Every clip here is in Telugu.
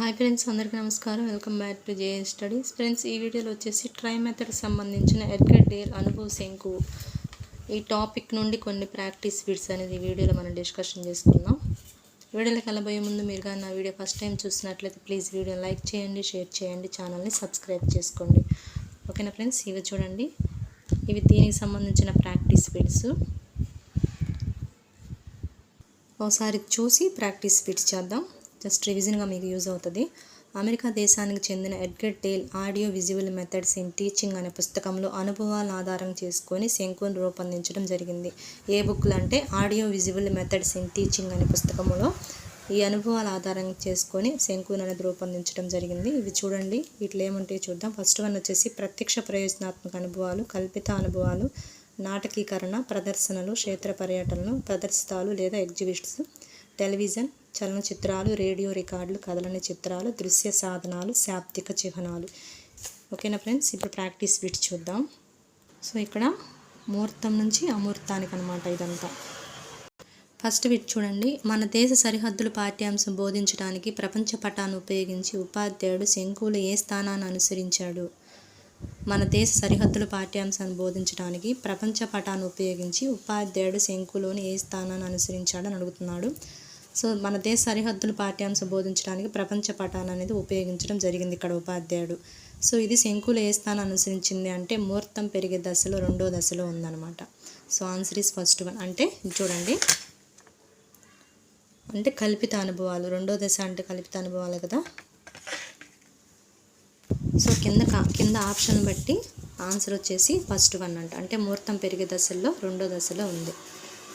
హాయ్ ఫ్రెండ్స్ అందరికీ నమస్కారం. Welcome back to JN studies. Friends ఈ వీడియోలో వచ్చేసి ట్రై మెథడ్ సంబంధించిన ఎడ్గర్ డేర్ అనుభవ్ శంకు. ఈ టాపిక్ నుండి కొన్ని ప్రాక్టీస్ బిట్స్ అనేది ఈ వీడియోలో మనం డిస్కషన్ చేసుకుందాం. వీడియోలోకి వెళ్ళబోయే ముందు మీరు కానీ నా వీడియో ఫస్ట్ టైం చూసినట్లయితే ప్లీజ్ వీడియో లైక్ చేయండి షేర్ చేయండి ఛానల్ని సబ్స్క్రైబ్ చేసుకోండి. ఓకేనా ఫ్రెండ్స్? ఇవి చూడండి. ఇవి దీనికి సంబంధించిన ప్రాక్టీస్ బిట్స్. ఒకసారి చూసి ప్రాక్టీస్ బిట్స్ చేద్దాం. జస్ట్ రివిజన్గా మీకు యూజ్ అవుతుంది. అమెరికా దేశానికి చెందిన Edgar Dale audio visual methods in teaching అనే పుస్తకంలో అనుభవాలను ఆధారం చేసుకొని శంకును రూపొందించడం జరిగింది. ఏ బుక్లు అంటే audio visual methods in teaching అనే పుస్తకంలో ఈ అనుభవాల ఆధారం చేసుకొని శంకుని అనేది రూపొందించడం జరిగింది. ఇవి చూడండి వీటిలో ఏముంటాయో చూద్దాం. ఫస్ట్ వన్ వచ్చేసి ప్రత్యక్ష ప్రయోజనాత్మక అనుభవాలు కల్పిత అనుభవాలు నాటకీకరణ ప్రదర్శనలు క్షేత్ర పర్యటనలు ప్రదర్శితాలు లేదా ఎగ్జిబిషన్స్ టెలివిజన్ చలనచిత్రాలు రేడియో రికార్డులు కథలని చిత్రాలు దృశ్య సాధనాలు శాబ్దిక చిహ్నాలు. ఓకేనా ఫ్రెండ్స్? ఇప్పుడు ప్రాక్టీస్ బిట్స్ చూద్దాం. సో ఇక్కడ ముహూర్తం నుంచి అమూర్తానికి అనమాట ఇదంతా. ఫస్ట్ బిట్ చూడండి. మన దేశ సరిహద్దుల పాఠ్యాంశం బోధించడానికి ప్రపంచ పటాన్ని ఉపయోగించి ఉపాధ్యాయుడు శంకువులు ఏ స్థానాన్ని అనుసరించాడు? మన దేశ సరిహద్దుల పాఠ్యాంశాన్ని బోధించడానికి ప్రపంచ పటాన్ని ఉపయోగించి ఉపాధ్యాయుడు శంకులోని ఏ స్థానాన్ని అనుసరించాడని అడుగుతున్నాడు. సో మన దేశ సరిహద్దుల పాఠ్యాంశం బోధించడానికి ప్రపంచ పటాన్ని అనేది ఉపయోగించడం జరిగింది ఇక్కడ ఉపాధ్యాయుడు. సో ఇది శంకులు ఏ స్థానం అనుసరించింది అంటే ముహూర్తం పెరిగే దశలో రెండో దశలో ఉందన్నమాట. So answer is first one అంటే చూడండి. అంటే కల్పిత అనుభవాలు. రెండో దశ అంటే కల్పిత అనుభవాలు కదా. సో కింద కింద ఆప్షన్ బట్టి ఆన్సర్ వచ్చేసి ఫస్ట్ వన్ అంట. అంటే ముహూర్తం పెరిగే దశల్లో రెండో దశలో ఉంది.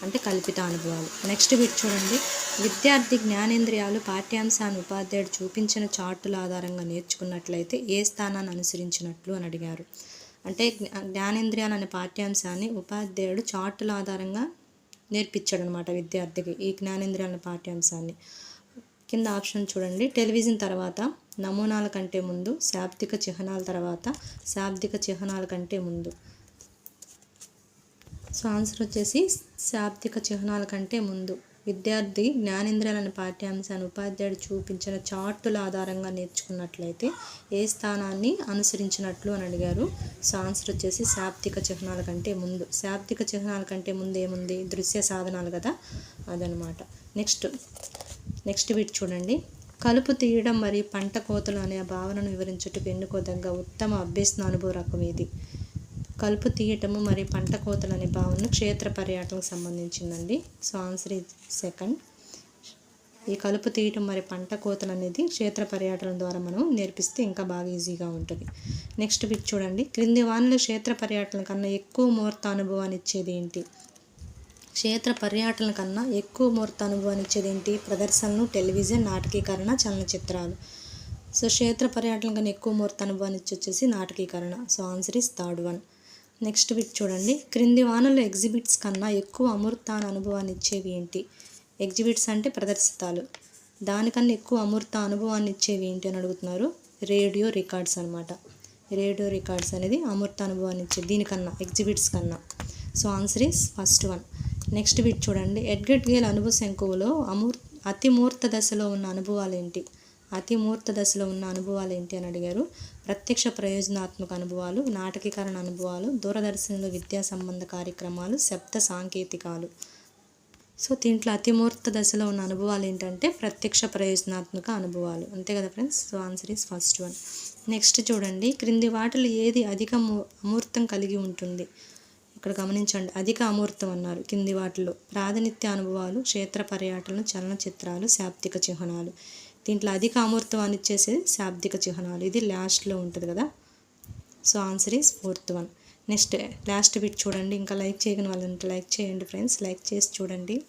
అంటే కల్పిత అనుభవాలు. నెక్స్ట్ బిట్ చూడండి. విద్యార్థి జ్ఞానేంద్రియాలు పాఠ్యాంశాన్ని ఉపాధ్యాయుడు చూపించిన చార్టుల ఆధారంగా నేర్చుకున్నట్లయితే ఏ స్థానాన్ని అనుసరించినట్లు అని అడిగారు. అంటే జ్ఞానేంద్రియాలు అనే పాఠ్యాంశాన్ని ఉపాధ్యాయుడు చార్టుల ఆధారంగా నేర్పించాడు అనమాట విద్యార్థికి ఈ జ్ఞానేంద్రియాల పాఠ్యాంశాన్ని. కింద ఆప్షన్ చూడండి. టెలివిజన్ తర్వాత నమూనాల కంటే ముందు శాబ్దిక చిహ్నాల తర్వాత శాబ్దిక చిహ్నాల కంటే ముందు. సో ఆన్సర్ వచ్చేసి శాబ్దిక చిహ్నాల కంటే ముందు. విద్యార్థి జ్ఞానేంద్రియాలను పాఠ్యాంశాన్ని ఉపాధ్యాయుడు చూపించిన చార్టుల ఆధారంగా నేర్చుకున్నట్లయితే ఏ స్థానాన్ని అనుసరించినట్లు అని అడిగారు. సో ఆన్సర్ వచ్చేసి శాబ్దిక చిహ్నాల కంటే ముందు. శాబ్దిక చిహ్నాల కంటే ముందు ఏముంది? దృశ్య సాధనాలు కదా? అదనమాట నెక్స్ట్ నెక్స్ట్ బిట్ చూడండి. కలుపు తీయడం మరియు పంట కోతలు అనే భావనను వివరించుటకు ఎన్నుకోదగ్గ ఉత్తమ అభ్యసన అనుభవ రకం ఇది కలుపు తీయటము మరియు పంట కోతలు అనే భావన క్షేత్ర పర్యాటనకు సంబంధించిందండి. సో ఆన్సర్ ఇది సెకండ్ ఈ కలుపు తీయటం మరి పంట కోతలు అనేది క్షేత్ర పర్యాటన ద్వారా మనం నేర్పిస్తే ఇంకా బాగా ఈజీగా ఉంటుంది. నెక్స్ట్ పిక్ చూడండి. క్రింది వానలు క్షేత్ర పర్యటన కన్నా ఎక్కువ ముహూర్త అనుభవాన్ని ఇచ్చేది ఏంటి? క్షేత్ర పర్యటన కన్నా ఎక్కువ ముహూర్త అనుభవాన్ని ఇచ్చేది ఏంటి? ప్రదర్శనలు టెలివిజన్ నాటకీకరణ చలనచిత్రాలు. సో క్షేత్ర పర్యటన కన్నా ఎక్కువ ముహూర్త అనుభవాన్ని ఇచ్చి వచ్చేసి నాటకీకరణ. So answer is third one next bit చూడండి. క్రింది వానలు ఎగ్జిబిట్స్ కన్నా ఎక్కువ అమృతాన అనుభవాన్ని ఇచ్చేవి ఏంటి? ఎగ్జిబిట్స్ అంటే ప్రదర్శితాలు. దానికన్నా ఎక్కువ అమృత అనుభవాన్ని ఇచ్చేవి ఏంటి అని అడుగుతున్నారు. రేడియో రికార్డ్స్ అనమాట రేడియో రికార్డ్స్ అనేది అమృత అనుభవాన్ని ఇచ్చేది దీనికన్నా ఎగ్జిబిట్స్ కన్నా. So answer is first one. Next bit చూడండి. ఎడ్గట్ గేల్ అనుభవ శంకువులో అమూర్ అతిమూర్త దశలో ఉన్న అనుభవాలు ఏంటి అతి దశలో ఉన్న అనుభవాలు ఏంటి అని అడిగారు. ప్రత్యక్ష ప్రయోజనాత్మక అనుభవాలు నాటకీకరణ అనుభవాలు దూరదర్శనంలో విద్యా సంబంధ కార్యక్రమాలు శబ్ద సాంకేతికాలు. సో దీంట్లో అతిమూర్త దశలో ఉన్న అనుభవాలు ఏంటంటే ప్రత్యక్ష ప్రయోజనాత్మక అనుభవాలు. అంతే కదా friends? So answer is first one. Next చూడండి. క్రింది వాటిలో ఏది అధిక అమూర్తం కలిగి ఉంటుంది? ఇక్కడ గమనించండి. అధిక అమూర్తం అన్నారు కింది వాటిలో. ప్రాతినిత్య అనుభవాలు క్షేత్ర పర్యటనలు చలనచిత్రాలు శాబ్దిక చిహ్నాలు. దీంట్లో అధిక అమూర్తవాన్ని ఇచ్చేసేది శాబ్దిక చిహ్నాలు. ఇది లాస్ట్లో ఉంటుంది కదా? So answer is fourth one. Next last bit చూడండి. ఇంకా లైక్ చేయని వాళ్ళు లైక్ చేయండి ఫ్రెండ్స్. లైక్ చేసి చూడండి.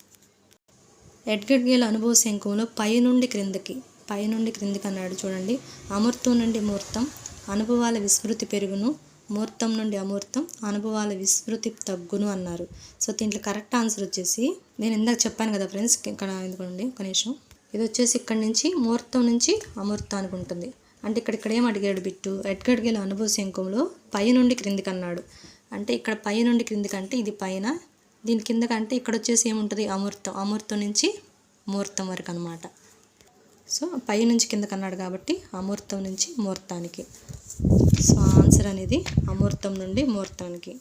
ఎడ్గడ్ గేల్ అనుభవ శంఖంలో పై నుండి క్రిందకి పై నుండి క్రిందికి అన్నాడు చూడండి. అమూర్తం నుండి మూర్తం అనుభవాల విస్మృతి పెరుగును మూర్తం నుండి అమూర్తం అనుభవాల విస్మృతి తగ్గును అన్నారు. సో దీంట్లో కరెక్ట్ ఆన్సర్ వచ్చేసి నేను ఇందాక చెప్పాను కదా ఫ్రెండ్స్ ఇక్కడ ఎందుకండి ఒక నిమిషం. ఇది వచ్చేసి ఇక్కడ నుంచి ముహూర్తం నుంచి అమూర్తానికి ఉంటుంది. అంటే ఇక్కడ ఇక్కడ ఏం అడిగాడు బిట్టు? ఎడ్గడ్ అనుభవ శంఖంలో పై నుండి క్రిందికి అన్నాడు. అంటే ఇక్కడ పై నుండి క్రిందికి అంటే ఇది పైన. దీని కిందకంటే ఇక్కడ వచ్చేసి ఏముంటుంది? అమూర్తం అమూర్తం నుంచి ముహూర్తం వరకు అనమాట సో పై నుంచి కిందకి అన్నాడు కాబట్టి అమూర్తం నుంచి ముహూర్తానికి. సో ఆన్సర్ అనేది అమూర్తం నుండి ముహూర్తానికి.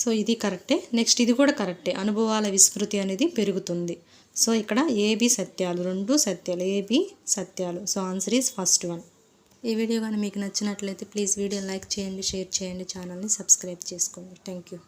సో ఇది కరెక్టే. నెక్స్ట్ ఇది కూడా కరెక్టే. అనుభవాల విస్మృతి అనేది పెరుగుతుంది. సో ఇక్కడ ఏబి సత్యాలు రెండు సత్యాలు ఏబి సత్యాలు. So answer is first one. ఈ వీడియో కానీ మీకు నచ్చినట్లయితే ప్లీజ్ వీడియో లైక్ చేయండి షేర్ చేయండి ఛానల్ని సబ్స్క్రైబ్ చేసుకోండి. Thank you.